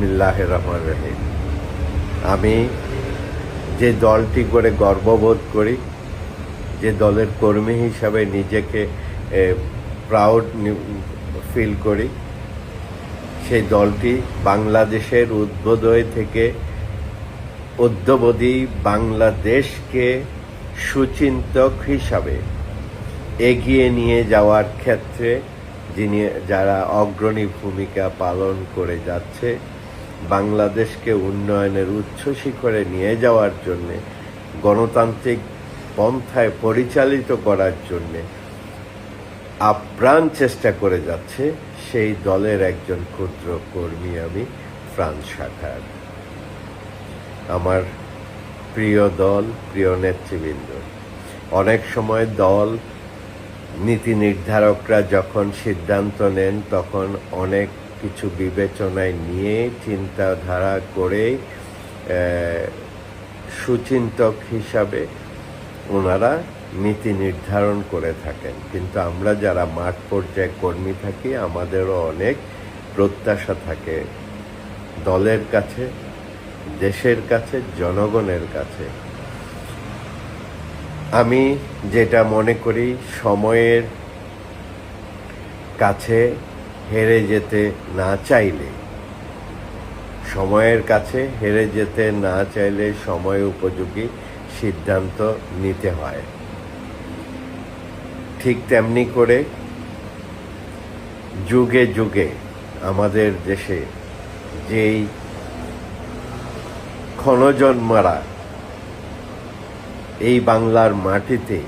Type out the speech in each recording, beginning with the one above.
বিসমিল্লাহ রহমান রহিম। আমি যে দলটি করে গর্ববোধ করি, যে দলের কর্মী হিসাবে নিজেকে প্রাউড ফিল করি, সেই দলটি বাংলাদেশের উদ্বোধয় থেকে অদ্যবধি বাংলাদেশকে সুচিন্তক হিসাবে এগিয়ে নিয়ে যাওয়ার ক্ষেত্রে যিনি, যারা অগ্রণী ভূমিকা পালন করে যাচ্ছে বাংলাদেশকে উন্নয়নের উচ্চ শিখরে নিয়ে যাওয়ার জন্যে, গণতান্ত্রিক পন্থায় পরিচালিত করার জন্যে আপ্রাণ চেষ্টা করে যাচ্ছে সেই দলের একজন ক্ষুদ্র কর্মী আমি ফ্রান্স শাখার আমার প্রিয় দল, প্রিয় নেতৃবৃন্দ, অনেক সময় দল নীতি নির্ধারকরা যখন সিদ্ধান্ত নেন, তখন অনেক কিছু বিবেচনায় নিয়ে চিন্তাধারা করে সুচিন্তক হিসাবে ওনারা নীতি নির্ধারণ করে থাকেন। কিন্তু আমরা যারা মাঠ পর্যায়ে কর্মী থাকি, আমাদেরও অনেক প্রত্যাশা থাকে দলের কাছে, দেশের কাছে, জনগণের কাছে। আমি যেটা মনে করি, সময়ের কাছে হেরে যেতে না চাইলে। সময়ের কাছে হেরে যেতে না চাইলে সময় উপযোগী সিদ্ধান্ত নিতে হয়। ঠিক তেমনি করে যুগে যুগে আমাদের দেশে যেই ক্ষণজন্মারা এই বাংলার মাটিতে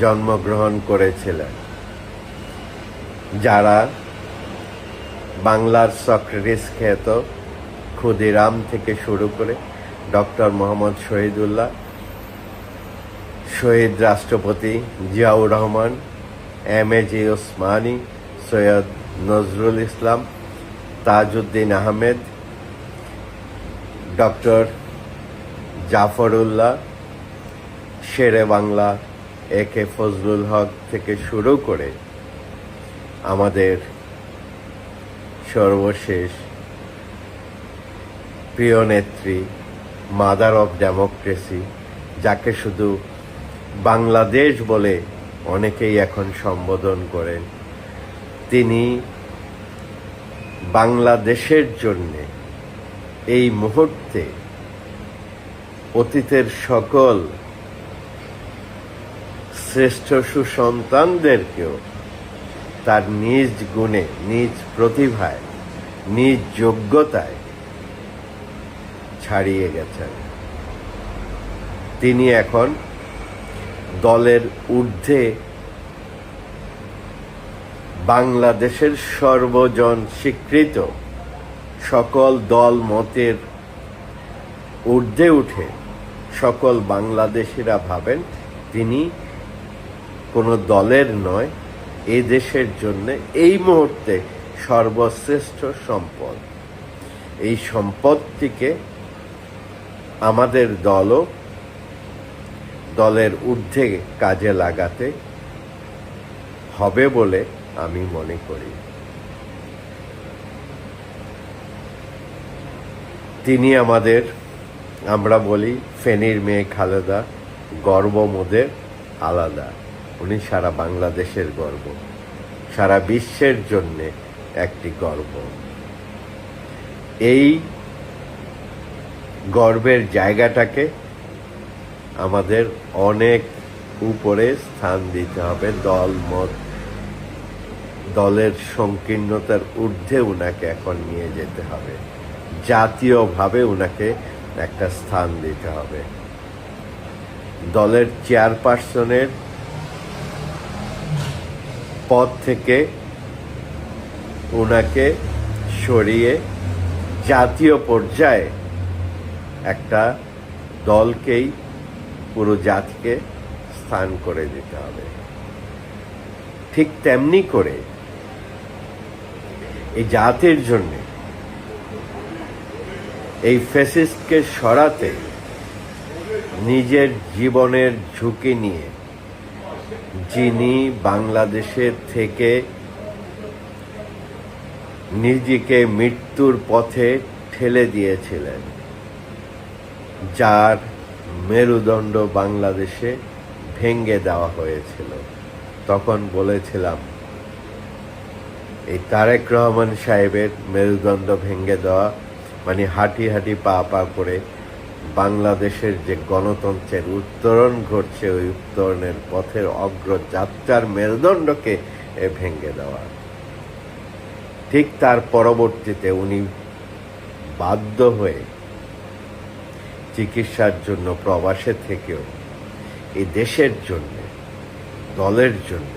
জন্মগ্রহণ করেছিলেন যারা বাংলার সক্রেটিস খ্যাত ক্ষুদিরাম থেকে শুরু করে ডক্টর মোহাম্মদ শহীদুল্লাহ, শহীদ রাষ্ট্রপতি Ziaur Rahman, M A G Osmani, Syed Nazrul Islam, Tajuddin Ahmed, doctor Zafrullah, Shere Bangla, A K Fazlul Huq থেকে শুরু করে আমাদের সর্বশেষ প্রিয় নেত্রী মাদার অফ ডেমোক্রেসি যাকে শুধু বাংলাদেশ বলে অনেকেই এখন সম্বোধন করেন, তিনি বাংলাদেশের জন্যে এই মুহূর্তে অতীতের সকল শ্রেষ্ঠ সুসন্তানদেরকেও তার নিজ গুণে, নিজ প্রতিভায়, নিজ যোগ্যতায় ছাড়িয়ে গেছেন। তিনি এখন দলের ঊর্ধ্বে বাংলাদেশের সর্বজন স্বীকৃত সকল দল মতের ঊর্ধ্বে উঠে সকল বাংলাদেশিরা ভাবেন, তিনি কোনো দলের নয় এ দেশের জন্য এই মুহূর্তে সর্বশ্রেষ্ঠ সম্পদ। এই সম্পদটিকে আমাদের দলও দলের ঊর্ধ্বে কাজে লাগাতে হবে বলে আমি মনে করি। তিনি আমাদের, আমরা বলি ফেনীর মেয়ে খালেদা গর্ব মোদের আলাদা। উনি সারা বাংলাদেশের গর্ব। সারা বিশ্বের জন্যে একটি গর্ব। এই গর্বের জায়গাটাকে আমাদের অনেক উপরে স্থান দিতে হবে। দল, মত, দলের সংকীর্ণতার ঊর্ধ্বে ওনাকে এখন নিয়ে যেতে হবে। জাতীয়ভাবে ওনাকে একটা স্থান দিতে হবে। দলের চেয়ারপারসনের পদ থেকে ওনাকে সরিয়ে জাতীয় পর্যায়ে একটা দলকেই পুরো জাতিকে স্থান করে দিতে হবে। ঠিক তেমনি করে এই জাতির জন্য এই ফেসিস্টকে সরাতে নিজের জীবনের ঝুঁকি নিয়ে যিনি বাংলাদেশের থেকে নিজেকে মৃত্যুর পথে ঠেলে দিয়েছিলেন, যার মেরুদণ্ড বাংলাদেশে ভেঙ্গে দেওয়া হয়েছিল। তখন বলেছিলাম, এই তারেক রহমান সাহেবের মেরুদণ্ড ভেঙ্গে দেওয়া মানে হাঁটি হাঁটি পা পা করে বাংলাদেশের যে গণতন্ত্রের উত্তরণ ঘটছে, ওই উত্তরণের পথের অগ্রযাত্রার মেরুদণ্ডকে এ ভেঙ্গে দেওয়া। ঠিক তার পরবর্তীতে উনি বাধ্য হয়ে চিকিৎসার জন্য প্রবাসে থেকেও এই দেশের জন্য, দলের জন্য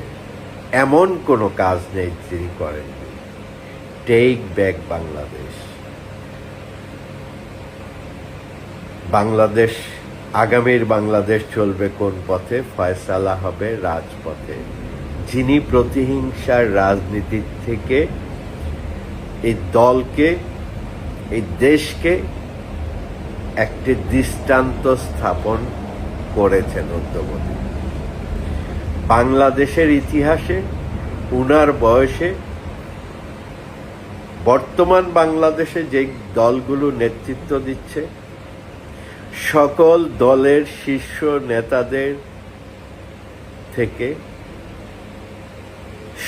এমন কোনো কাজ নেই যিনি করেননি। টেক ব্যাক বাংলাদেশ বাংলাদেশ, আগামীর বাংলাদেশ চলবে কোন পথে? ফয়সালা হবে রাজপথে। যিনি প্রতিহিংসার রাজনীতির থেকে এই দলকে, এই দেশকে একটি দৃষ্টান্ত স্থাপন করেছেন অদ্যবধি বাংলাদেশের ইতিহাসে, উনার বয়সে, বর্তমান বাংলাদেশে যে দলগুলো নেতৃত্ব দিচ্ছে সকল দলের শীর্ষ নেতাদের থেকে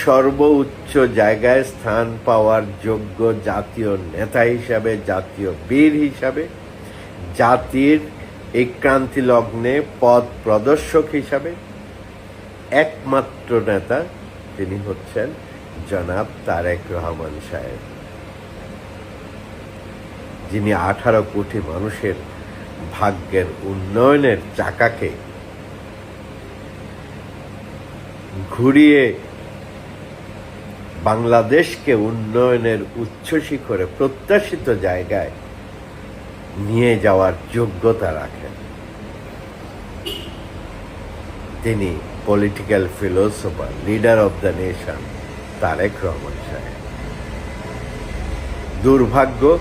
সর্বোচ্চ জায়গায় স্থান পাওয়ার যোগ্য জাতীয় নেতা হিসাবে, জাতীয় বীর হিসাবে, জাতির এই ক্রান্তি লগ্নে পথ প্রদর্শক হিসাবে একমাত্র নেতা তিনি হচ্ছেন জনাব তারেক রহমান সাহেব, যিনি আঠারো কোটি মানুষের ভাগ্যের উন্নয়নের চাকাকে ঘুরিয়ে বাংলাদেশকে উন্নয়নের উচ্চ প্রত্যাশিত জায়গায় নিয়ে যাওয়ার যোগ্যতা রাখেন। তিনি political philosopher leader of the nation Tarique Rahman সাহেব। দুর্ভাগ্য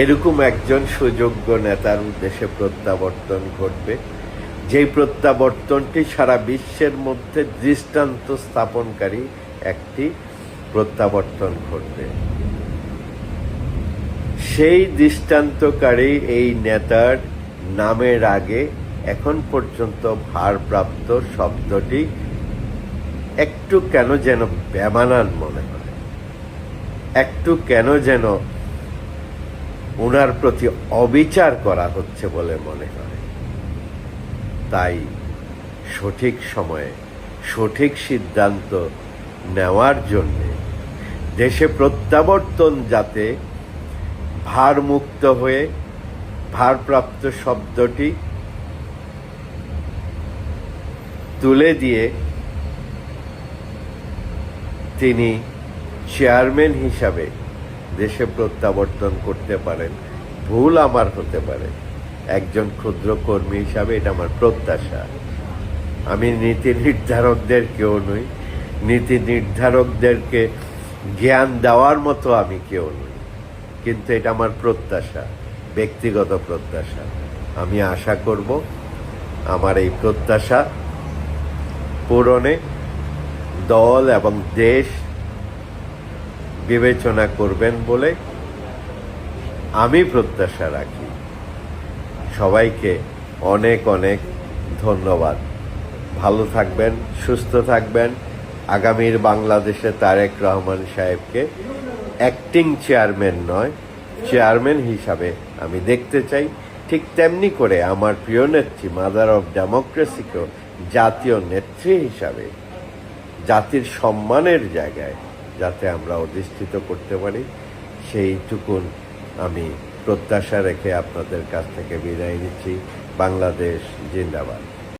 এরকম একজন সুযোগ্য নেতার উদ্দেশ্যে প্রত্যাবর্তন ঘটবে। যেই প্রত্যাবর্তনটি সারা বিশ্বের মধ্যে দৃষ্টান্ত স্থাপনকারী একটি প্রত্যাবর্তন ঘটবে। সেই দৃষ্টান্তকারী এই নেতার নামের আগে এখন পর্যন্ত ভারপ্রাপ্ত শব্দটি একটু কেন যেন বেমানান মনে হয়। একটু কেন যেন ওনার প্রতি অবিচার করা হচ্ছে বলে মনে হয়। তাই সঠিক সময়ে সঠিক সিদ্ধান্ত নেওয়ার জন্যে দেশে প্রত্যাবর্তন যাতে ভারমুক্ত হয়ে ভারপ্রাপ্ত শব্দটি তুলে দিয়ে তিনি চেয়ারম্যান হিসাবে দেশে প্রত্যাবর্তন করতে পারেন, ভুল আমার হতে পারে। একজন ক্ষুদ্র কর্মী হিসাবে এটা আমার প্রত্যাশা। আমি নীতি নির্ধারকদের কেউ নই, নীতি নির্ধারকদেরকে জ্ঞান দেওয়ার মতো আমি কেউ নই। কিন্তু এটা আমার প্রত্যাশা, ব্যক্তিগত প্রত্যাশা। আমি আশা করব আমার এই প্রত্যাশা পূরণে দল এবং দেশ বিবেচনা করবেন বলে আমি প্রত্যাশা রাখি। সবাইকে অনেক অনেক ধন্যবাদ। ভালো থাকবেন, সুস্থ থাকবেন। আগামীর বাংলাদেশে তারেক রহমান সাহেবকে অ্যাক্টিং চেয়ারম্যান নয়, চেয়ারম্যান হিসাবে আমি দেখতে চাই। ঠিক তেমনি করে আমার প্রিয় নেত্রী মাদার অফ ডেমোক্রেসিকেও জাতীয় নেত্রী হিসাবে, জাতির সম্মানের জায়গায় যাতে আমরা অধিষ্ঠিত করতে পারি, সেইটুকুন আমি প্রত্যাশা রেখে আপনাদের কাছ থেকে বিদায় নিচ্ছি। বাংলাদেশ জিন্দাবাদ।